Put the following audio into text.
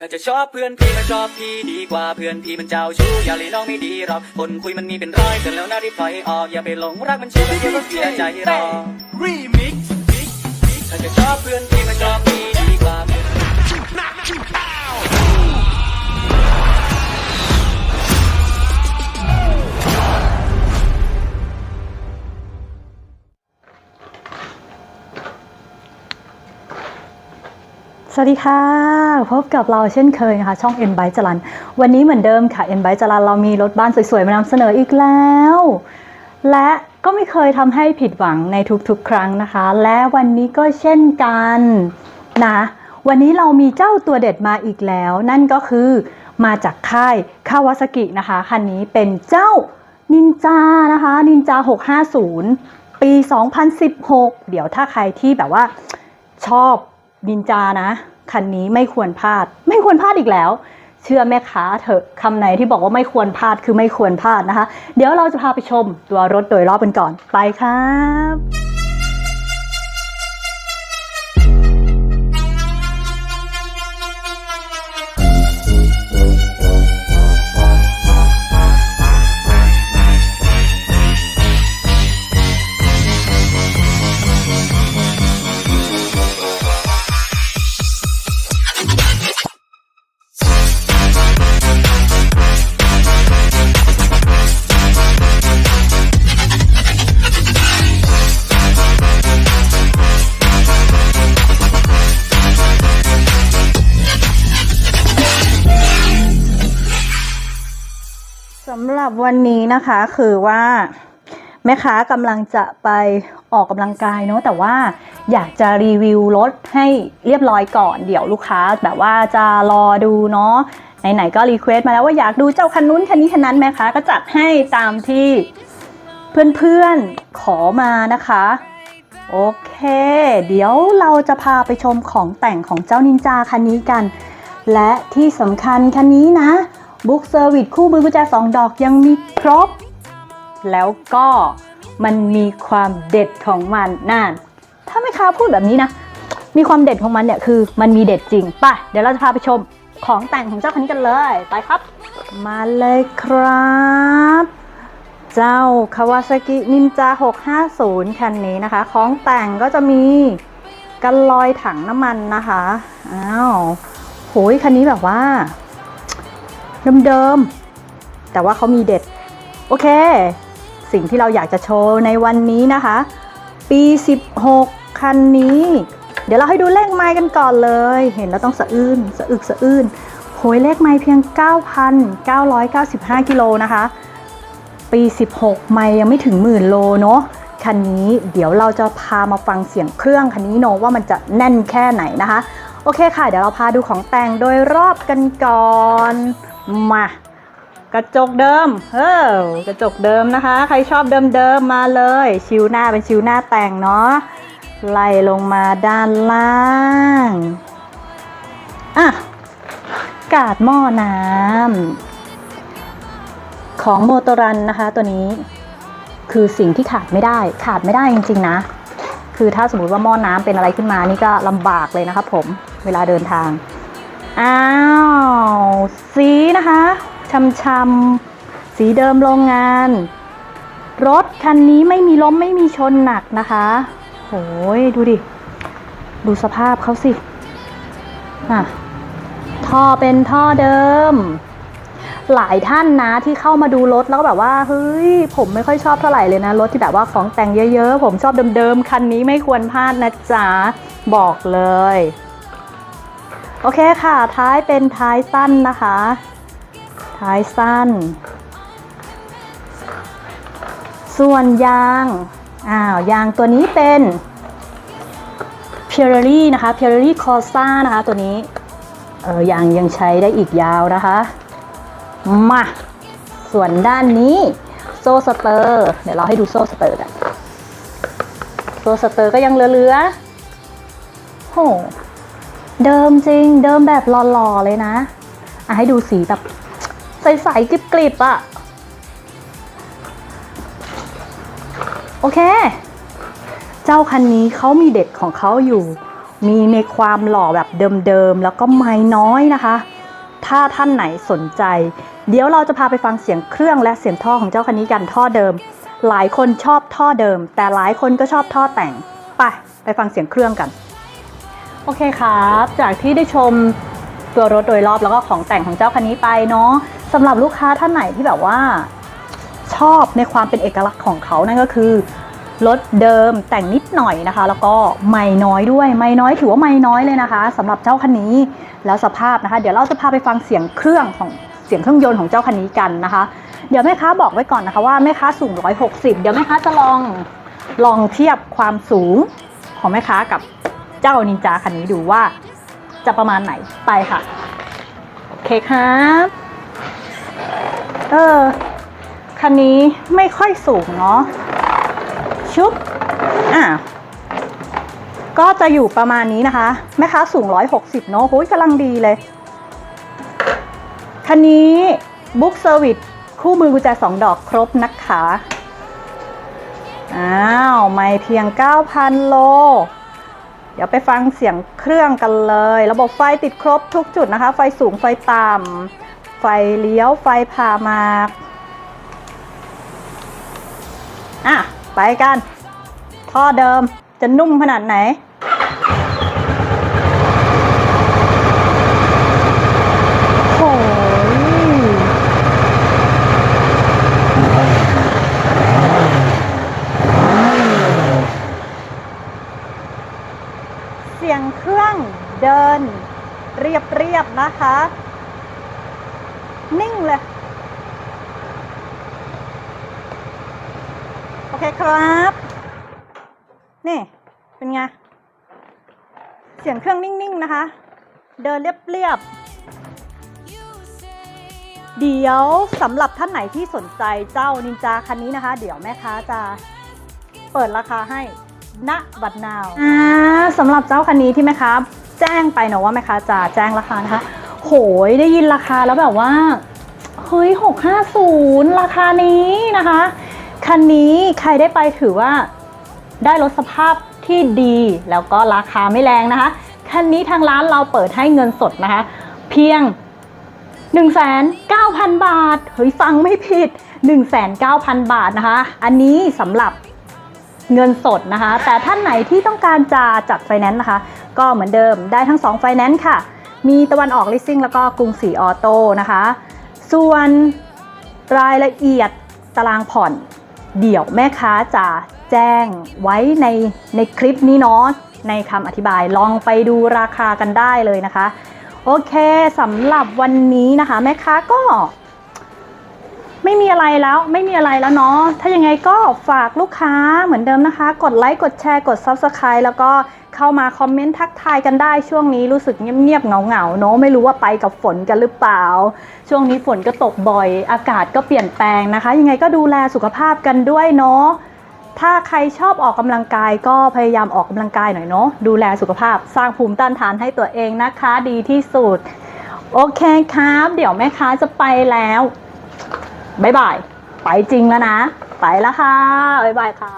ถ้าจะชอบเพื่อนพี่ก็ชอบพี่ดีกว่าเพื่อนพี่มันเจ้าชู้อย่าเลยน้องไม่ดีหรอกคนคุยมันมีเป็นร้อยเสร็จแล้วนะรีบถอยออกอย่าไปหลงรักมันชู้เดี๋ยวก็เสียใจหรอก Remix ถ้าจะชอบเพื่อนพี่ก็ชอบพี่ดีกว่า วัสดีค่ะ พบกับเราเช่นเคยนะคะ ช่อง n b y จรันวันนี้เหมือนเดิมค่ะ n b y จรันเรามีรถบ้านสวยๆ มานำเสนออีกแล้ว และก็ไม่เคยทำให้ผิดหวังในทุกๆ ครั้งนะคะ และวันนี้ก็เช่นกันนะ วันนี้เรามีเจ้าตัวเด็ดมาอีกแล้ว นั่นก็คือมาจากค่ายคาวาซากินะคะ คันนี้เป็นเจ้านินจานะคะนินจา 650 ปี 2016 เดี๋ยวถ้าใครที่แบบว่าชอบนินจานะ คันนี้ไม่ควรพลาด ไม่ควรพลาดอีกแล้ว เชื่อแม่ค้าเถอะคำไหนที่บอกว่าไม่ควรพลาดคือไม่ควรพลาดนะคะ เดี๋ยวเราจะพาไปชมตัวรถโดยรอบกันก่อนไปครับ รับวันนี้นะคะคือว่าแม่ค้ากำลังจะไปออกกำลังกายเนาะแต่ว่าอยากจะรีวิวรถให้เรียบร้อยก่อน เดี๋ยวลูกค้าแบบว่าจะรอดูเนาะไหนๆก็รีเควสต์มาแล้วว่าอยากดูเจ้าคันนู้นคันนี้คันนั้นแม่ค้าก็จัดให้ตามที่เพื่อนๆขอมานะคะ โอเค เดี๋ยวเราจะพาไปชมของแต่งของเจ้านินจาคันนี้กัน และที่สำคัญคันนี้นะ บุ๊กเซอร์วิสคู่มือกุญแจสองดอกยังมีครบ แล้วก็มันมีความเด็ดของมันนั่นถ้าไม่ค้าพูดแบบนี้นะ มีความเด็ดของมันเนี่ยคือมันมีเด็ดจริงป่ะ เดี๋ยวเราจะพาไปชมของแต่งของเจ้าคันนี้กันเลย ไปครับ มาเลยครับ เจ้า Kawasaki Ninja 650 คันนี้นะคะ ของแต่งก็จะมีกันลอยถังน้ำมันนะคะ อ้าวโหยคันนี้แบบว่า เดิมๆ แต่ว่าเขามีเด็ด โอเค สิ่งที่เราอยากจะโชว์ในวันนี้นะคะ ปี 16 คันนี้ เดี๋ยวเราให้ดูเลขไมล์กันก่อนเลย เห็นแล้วต้องสะอื้นสะอึกสะอื้นโหยเลขไมล์เพียง 9,995 กิโลนะคะ ปี 16 ไม่ยังไม่ถึงหมื่นโลเนาะคันนี้เดี๋ยวเราจะพามาฟังเสียงเครื่องคันนี้เนาะว่ามันจะแน่นแค่ไหนนะคะ โอเคค่ะ เดี๋ยวเราพาดูของแต่งโดยรอบกันก่อน มากระจกเดิมเฮ้อกระจกเดิมนะคะ ใครชอบเดิมๆมาเลย ชิวหน้าเป็นชิวหน้าแต่งเนาะไล่ลงมาด้านล่างอะกาดหม้อน้ำของโมโตรันนะคะ ตัวนี้คือสิ่งที่ขาดไม่ได้ ขาดไม่ได้จริงๆนะ คือถ้าสมมติว่าหม้อน้ำเป็นอะไรขึ้นมานี่ก็ลำบากเลยนะครับผมเวลาเดินทาง อ้าว สีนะคะช้ำๆสีเดิมโรงงาน รถคันนี้ไม่มีล้มไม่มีชนหนักนะคะโหยดูดิ ดูสภาพเขาสิอะท่อเป็นท่อเดิม หลายท่านนะที่เข้ามาดูรถแล้วก็แบบว่าเฮ้ยผมไม่ค่อยชอบเท่าไหร่เลยนะ รถที่แบบว่าของแต่งเยอะๆ ผมชอบเดิมๆ คันนี้ไม่ควรพลาดนะจ๊ะ บอกเลย โอเคค่ะ ท้ายเป็นท้ายสั้นนะคะ ท้ายสั้น ส่วนยาง อ้าว ยางตัวนี้เป็น p i r e l i นะคะ p i r e l i Corsa นะคะตัวนี้ เออยางยังใช้ได้อีกยาวนะคะ มา ส่วนด้านนี้โซ่สเตอร์ เดี๋ยวเราให้ดูโซ่สเตอร์กันโซ่สเตอร์ก็ยังเหลือๆโห เดิมจริง เดิมแบบหล่อๆเลยนะ อะให้ดูสีแบบ ใสๆกริบๆอะ่ะ โอเค เจ้าคันนี้เขามีเด็ดของเขาอยู่ มีในความหล่อแบบเดิมๆ แล้วก็ไม่น้อยนะคะ ถ้าท่านไหนสนใจ เดี๋ยวเราจะพาไปฟังเสียงเครื่องและเสียงท่อของเจ้าคันนี้กันท่อเดิม หลายคนชอบท่อเดิม แต่หลายคนก็ชอบท่อแต่ง ไป ไปฟังเสียงเครื่องกัน โอเคครับ จากที่ได้ชมตัวรถโดยรอบแล้วก็ของแต่งของเจ้าคันนี้ไปเนาะสำหรับลูกค้าท่านไหนที่แบบว่าชอบในความเป็นเอกลักษณ์ของเขานั่นก็คือรถเดิมแต่งนิดหน่อยนะคะ แล้วก็ไม่น้อยด้วยไม่น้อยถือว่าไม่น้อยเลยนะคะสำหรับเจ้าคันนี้แล้วสภาพนะคะ เดี๋ยวเราจะพาไปฟังเสียงเครื่องของเสียงเครื่องยนต์ของเจ้าคันนี้กันนะคะ เดี๋ยวแม่ค้าบอกไว้ก่อนนะคะว่าแม่ค้าสูง 160 เดี๋ยวแม่ค้าจะลองลองเทียบความสูงของแม่ค้ากับ เจ้านินจาคันนี้ดูว่าจะประมาณไหนไปค่ะ โอเคครับเออคันนี้ไม่ค่อยสูงเนาะชุบอะก็จะอยู่ประมาณนี้นะคะ แม่ค้าสูง 160 เนาะโอ้ยกำลังดีเลย คันนี้บุ๊กเซอร์วิสคู่มือกุญแจ2ดอกครบนะคะ อ้าว ไม่เพียง 9,000 โล ดี๋ยวไปฟังเสียงเครื่องกันเลย ระบบไฟติดครบทุกจุดนะคะ ไฟสูงไฟต่ำไฟเลี้ยวไฟผ่ามากอะ ไปกัน ท่อเดิมจะนุ่มขนาดไหน โอ้ยเสียงเครื่อง เดิน เรียบเรียบนะคะ นิ่งเลย โอเคครับ นี่ เป็นไง เสียงเครื่องนิ่ง ๆ นะคะ เดินเรียบๆเดี๋ยวสำหรับท่านไหนที่สนใจเจ้านินจาคันนี้นะคะ เดี๋ยวแม่ค้าจะเปิดราคาให้ณบัดนาวอ่าสำหรับเจ้าคันนี้ที่แม่ค้า แจ้งไปเนอะว่าแม่ค้าจะแจ้งราคานะคะ โหยได้ยินราคาแล้วแบบว่า เฮ้ย 650 ราคานี้นะคะ คันนี้ใครได้ไปถือว่าได้รถสภาพที่ดี แล้วก็ราคาไม่แรงนะคะ คันนี้ทางร้านเราเปิดให้เงินสดนะคะ เพียง 1,900 บาท เฮ้ยฟังไม่ผิด 1,900 บาทนะคะ อันนี้สำหรับเงินสดนะคะ แต่ท่านไหนที่ต้องการจะจัดไฟแนนซ์นะคะ ก็เหมือนเดิมได้ทั้ง2ไฟแนนซ์ค่ะ มีตะวันออกลิสซิ่งแล้วก็กรุงศรีออโต้นะคะ ส่วนรายละเอียดตารางผ่อน เดี๋ยวแม่ค้าจะแจ้งไว้ในในคลิปนี้เนาะในคำอธิบายลองไปดูราคากันได้เลยนะคะ โอเคสำหรับวันนี้นะคะ แม่ค้าก็ ไม่มีอะไรแล้วไม่มีอะไรแล้วเนาะถ้ายังไงก็ฝากลูกค้าเหมือนเดิมนะคะ กดไลค์กดแชร์กด Subscribe แล้วก็เข้ามาคอมเมนต์ทักทายกันได้ช่วงนี้รู้สึกเงียบๆเหงาๆเนาะไม่รู้ว่าไปกับฝนกันหรือเปล่า ช่วงนี้ฝนก็ตกบ่อย อากาศก็เปลี่ยนแปลงนะคะ ยังไงก็ดูแลสุขภาพกันด้วยเนาะถ้าใครชอบออกกำลังกายก็พยายามออกกำลังกายหน่อยเนาะดูแลสุขภาพสร้างภูมิต้านทานให้ตัวเองนะคะ ดีที่สุด โอเคครับ เดี๋ยวแม่ค้าจะไปแล้ว บ๊ายบาย ไปจริงแล้วนะ ไปแล้วค่ะ บ๊ายบายค่ะ